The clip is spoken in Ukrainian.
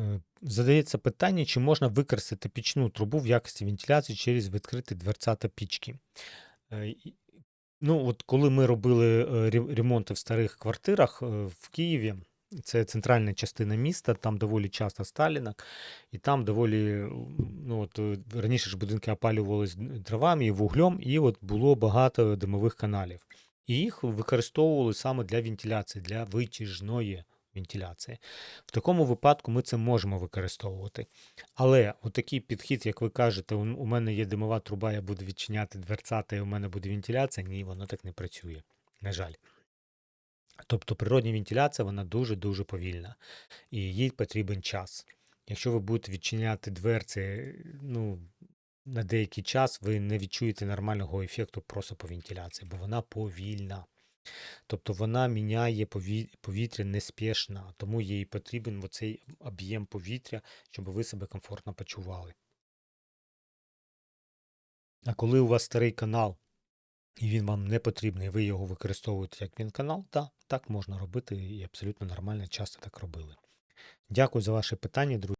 Е, Задається питання, чи можна використати пічну трубу в якості вентиляції через відкриті дверцята пічки. Е, Ну, от коли ми робили е, ремонти в старих квартирах в Києві, це центральна частина міста, там доволі часто сталінок, і там доволі, ну от е, раніше ж будинки опалювалися дровами і вуглем, і от було багато димових каналів. І їх використовували саме для вентиляції, для витяжної вентиляції. В такому випадку ми це можемо використовувати. Але отакий підхід, як ви кажете, у мене є димова труба, я буду відчиняти дверцята, і у мене буде вентиляція. Ні, воно так не працює. На жаль. Тобто природня вентиляція, вона дуже-дуже повільна, і їй потрібен час. Якщо ви будете відчиняти дверці, ну, на деякий час ви не відчуєте нормального ефекту просто по вентиляції, бо вона повільна. Тобто вона міняє повітря неспішно, тому їй потрібен оцей об'єм повітря, щоб ви себе комфортно почували. А коли у вас старий канал, і він вам не потрібний, ви його використовуєте як він канал, так, так можна робити і абсолютно нормально, часто так робили. Дякую за ваше питання, друзі.